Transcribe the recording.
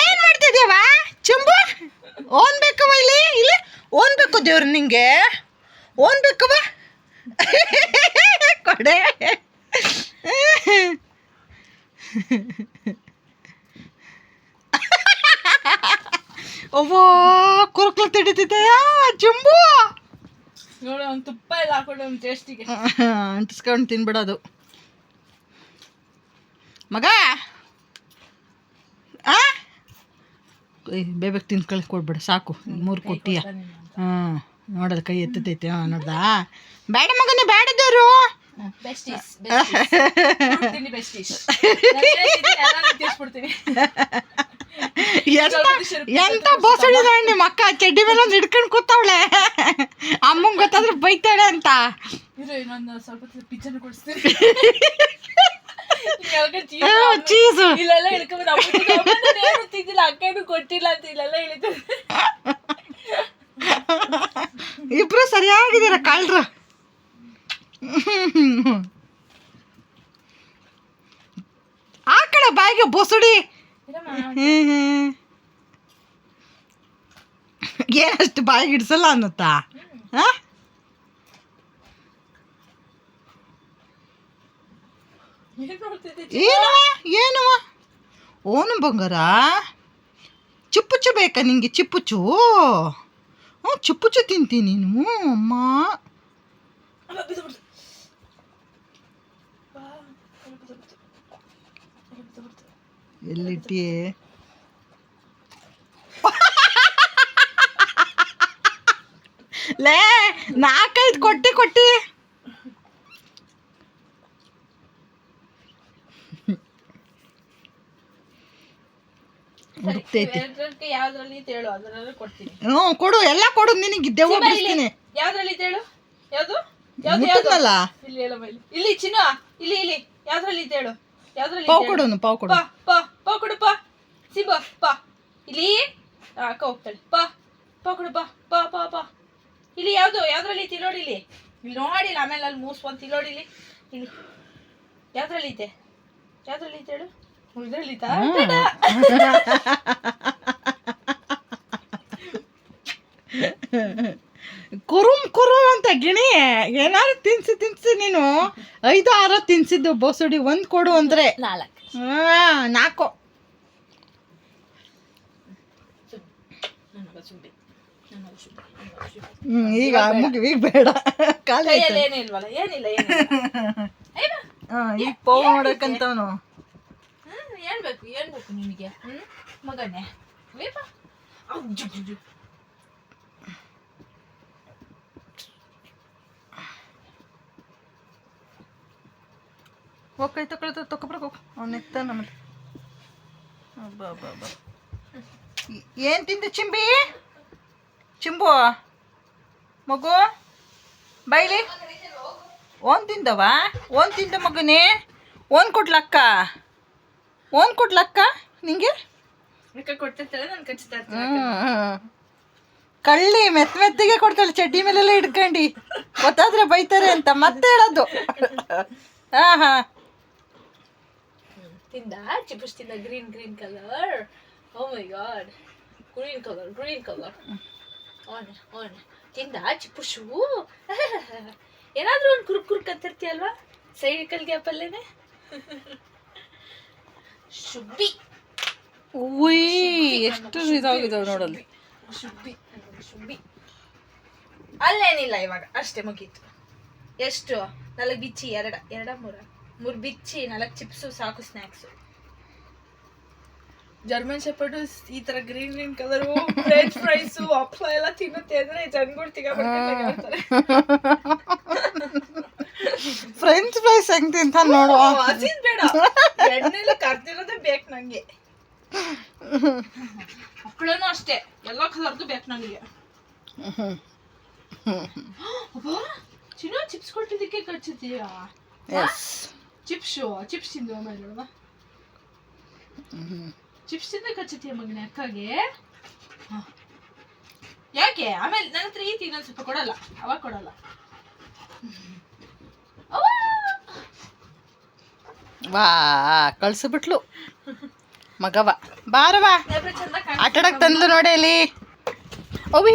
ಏನ್ ಮಾಡ್ತಿದ್ಯವ ಚುಂಬು ಓನ್ ಬೇಕವ ಇಲ್ಲಿ? ಇಲ್ಲಿ ಓನ್ಬೇಕು ದೇವ್ರು ನಿಂಗೆ. ಓನ್ ಬೇಕವ ಕೊಡೆ. ಅವ್ವ ಕುರುಕ್ಲ ತಿಡಿತಿದ್ದೆಯ ಚುಂಬು? ನೋಡು ಅವ್ನು ತುಪ್ಪ ಎಲ್ಲ ಹಾಕೊಂಡು ಟೇಸ್ಟಿಗೆ ಅಂಟಿಸ್ಕೊಂಡು ತಿನ್ಬಿಡೋದು. ಮಗ? ಆ? ಬೇಬೇಕು ತಿನ್ಕೊಳ್ಳಿ ಕೊಡ್ಬೇಡ ಸಾಕು. ಮೂರು ಕೊಟ್ಟಿಯ? ಹಾಂ ನೋಡೋದು ಕೈ ಎತ್ತತೈತೆ ಹಾಂ ನೋಡ್ದಾ? ಬೇಡ ಮಗನೇ ತೀರ್ಸ್ಬಿಡ್ತೀನಿ ಎಂತ ಬೋಸಡಿದ ನಿಮ್ಮ ಅಕ್ಕ? ಚಡ್ಡಿ ಮೇಲೆ ಒಂದು ಹಿಡ್ಕೊಂಡು ಕೂತವಳೆ. ಅಮ್ಮಂಗೆ ಗೊತ್ತಾದ್ರೆ ಬೈತಾಳೆ ಅಂತ. ಸ್ವಲ್ಪ ಚೀಸು ಇಲ್ಲೆಲ್ಲ ಏನು ತಿಂದಿಲ್ಲ ಅಕ್ಕನೂ ಕೊಟ್ಟಿಲ್ಲ ಅಂತ ಇಲ್ಲೆಲ್ಲ ಹೇಳಿದ್ರು. ಇಬ್ರು ಸರಿಯಾಗಿದ್ದೀರ ಕಳ್ರು. ಆ ಕಡೆ ಬಾಯಿಗೆ ಬೊಸುಡಿ. ಏನಷ್ಟು ಬಾಯಿಗೆ ಇಡ್ಸಲ್ಲ ಅನ್ನತ್ತಾ? ಆ? ಏನ್ ನೋಡ್ತಿದ್ದೆ ಏನವ ಏನವ ಓನು ಬಂಗಾರ? ಚಿಪ್ಪುಚ್ಚು ಬೇಕಾ ನಿಂಗೆ ಚಿಪ್ಪುಚ್ಚು? ಹ್ಞೂ ಚಿಪ್ಪುಚ್ಚು ತಿಂತೀನಿ ನೀನು ಅಮ್ಮ. ಅಲ್ಲ, ಎರಡಕ್ಕೆ ಯಾವ್ದ್ರಲ್ಲಿ ಅಂತ ಹೇಳು ಅದರಲ್ಲಿ ಕೊಡ್ತೀನಿ. ಹ್ಞೂ ಕೊಡು ಎಲ್ಲ ಕೊಡು ನಿನಗೆ ದೆವ್ವ ಬಿಡ್ತೀನಿ ಯಾವ್ದ್ರಲ್ಲಿ ಹೇಳು? ಯಾವ್ದು? ಯಾವ್ದು ಮುಟ್ಟದ್ನಲ್ಲ? ಇಲ್ಲಿ ಹೇಳಮ್ಮ ಇಲ್ಲಿ ಇಲ್ಲಿ ಚಿನ್ನ ಇಲ್ಲಿ ಇಲ್ಲಿ. ಯಾವ್ದ್ರಲ್ಲಿ ಅಂತ ಹೇಳು? ಯಾವ್ದ್ರಲ್ಲಿ ಪಾವ್? ಕೊಡು ಪಾವ್ ಕೊಡು. ಪಾ ಪಾ ಪಾವ್ ಕೊಡು ಪಾ. ಸಿಂಬ ಪಾ. ಇಲ್ಲಿ? ಆ, ಅಕ್ಕ ಹೋಗ್ತಾಳೆ. ಪಾ ಪಾ ಕೊಡು ಪಾ ಪಾ ಪಾ ಪಾ. ಇಲ್ಲಿ ಯಾವ್ದು? ಯಾವ್ದ್ರಲ್ಲಿ ಐತಿ ನೋಡಿ ಇಲ್ಲಿ. ಇಲ್ಲಿ ನೋಡಿಲ್ಲ ಆಮೇಲೆ ಅಲ್ಲಿ ಮೂಸ್ಕೊಂತ ಇಲ್ಲಿ ನೋಡಿ ಇಲ್ಲಿ. ಇಲ್ಲಿ. ಯಾವ್ದ್ರಲ್ಲಿ ಇದೆ ಯಾವ್ದ್ರಲ್ಲಿ ಐತೆ ಹೇಳು? ಐತಾ ಕುರುಮ್ ಕುರುಮ್ ಅಂತ ಗಿಣಿ ಏನಾದ್ರು ತಿನ್ಸಿ ತಿನ್ಸಿ ನೀನು. ಐದು ಆರು ತಿನ್ಸಿದ್ದು ಬೋಸುಡಿ ಒಂದ್ ಕೊಡು ಅಂದ್ರೆ. ನಾಲ್ಕು. ಈಗ ಈಗ ಬೇಡ. ಕಾಲ ಏನಿಲ್ಲ. ಈಗ ಪೋವ್ ನೋಡಕ್ಕಂತವನು. ಹ್ಮ್, ಏನ್ ಬೇಕು ಏನ್ ಬೇಕು ನಿನಗೆ? ಹ್ಮ್? ಮಗನೇ. ವೇಪ ಹೋಗ್ಕೈ ತಗೊಳ್ತ ತಗೊಬ್ರಕ್ ಹೋಗ್ ಅವ್ನು ನೆಕ್ತಾನ ಮತ್ತೆ ಅಬ್ಬಾ ಅಬ್ಬಾ ಅಬ್ಬಾ. ಏನು ತಿಂದು ಚಿಂಬಿ? ಚಿಂಬು ಮಗು ಬೈಲಿ. ಓನ್ ತಿಂದವಾ? ಓನ್ ತಿಂದ ಮಗನೇ? ಓನ್ ಕೊಡ್ಲಕ್ಕ ಓನ್ ಕೊಡ್ಲಕ್ಕ ನಿಂಗೆ. ಕಳ್ಳಿ ಮೆತ್ ಮೆತ್ತಿಗೆ ಕೊಡ್ತಾಳೆ ಚಡ್ಡಿ ಮೇಲೆಲ್ಲ ಹಿಡ್ಕಂಡು ಗೊತ್ತಾದ್ರೆ ಬೈತಾರೆ ಅಂತ ಮತ್ತೆ ಹೇಳೋದು. ಹಾ ಹಾ. ತಿಂದ? ಚಿಪ್ಸ್ ತಿಂದ? Green green colour oh my god green colour green colour own ಓನ್ ತಿಂದ ಚಿಪ್ಪುಶು ಏನಾದ್ರೂ ಒಂದು ಕುರುಕ್ ಕುರುಕ್ ಅಂತಿರ್ತೀಯಲ್ವಾ? ಸೈಡ್ ಕಲ್ಗೆ ಗ್ಯಾಪಲ್ಲೇನೆ ಶುಬ್ಬಿ ಉಯ್ ಎಷ್ಟು ಇದಾಗಿದಾವೆ ನೋಡಲ್ಲಿ. ಶುಬ್ಬಿ ಶುಬ್ಬಿ ಅಲ್ಲೇನಿಲ್ಲ ಇವಾಗ ಅಷ್ಟೇ ಮುಗೀತು. ಎಷ್ಟು? ನಾಲ್ಕು ಬಿಚ್ಚಿ ಎರಡ ಎರಡ ಮೂರ. ಮೂರು ಬಿಚ್ಚಿ ನಾಲ್ಕು ಚಿಪ್ಸು ಸಾಕು ಸ್ನ್ಯಾಕ್ಸು. ಜರ್ಮನ್ ಶೆಪರ್ಡು ಈ ತರ green green colour French fries ಹಪ್ಳ ಎಲ್ಲ ತಿನ್ನುತ್ತೆ ಅಂದ್ರೆ ಜನಗಳು ತಿಗಾಡ್ತಾರೆ ಫ್ರೆಂಚ್ ಫ್ರೈಸ್ ಹೆಂಗ್ ತಿಂತ ನೋಡುವ. ಹಸಿದ್ ಬೇಡ. ಎಣ್ಣೆಲಿ ಕರ್ದಿರೋದೇ ಬೇಕು ನಂಗೆ. ಮಕ್ಕಳೂ ಅಷ್ಟೇ ಎಲ್ಲ ಕಲರ್ದು ಬೇಕು ನನಗೆ ಚಿನ್ನ ಚಿಪ್ಸ್ ಕೊಟ್ಟಿದ್ದಕ್ಕೆ ಎಸ್ ಚಿಪ್ಸು ಚಿಪ್ಸ್ ತಿಂದು ಆಮೇಲೆ ನೋಡುವ. ಚಿಪ್ಸ್ ತಿಂದ ಕಚ್ಚುತ್ತೀಯ ಮಗನೇ ಅಕ್ಕಗೆ? ಯಾಕೆ? ಆಮೇಲೆ ನನ್ನ ಹತ್ರ ಈತಿ ಇನ್ನೊಂದು ಸ್ವಲ್ಪ ಕೊಡಲ್ಲ ಅವಾಗ ಕೊಡಲ್ಲ! ವಾ ಕಳ್ಸಿಬಿಟ್ಲು ಮಗವ ಬಾರವಾ ಇನ್ನೊಬ್ರು ಚಂದ ಕಾಣ್ ಆಟಾಡಕ್ ತಂದ್ಲು ನೋಡಿ ಅಲ್ಲಿ ಅವಿ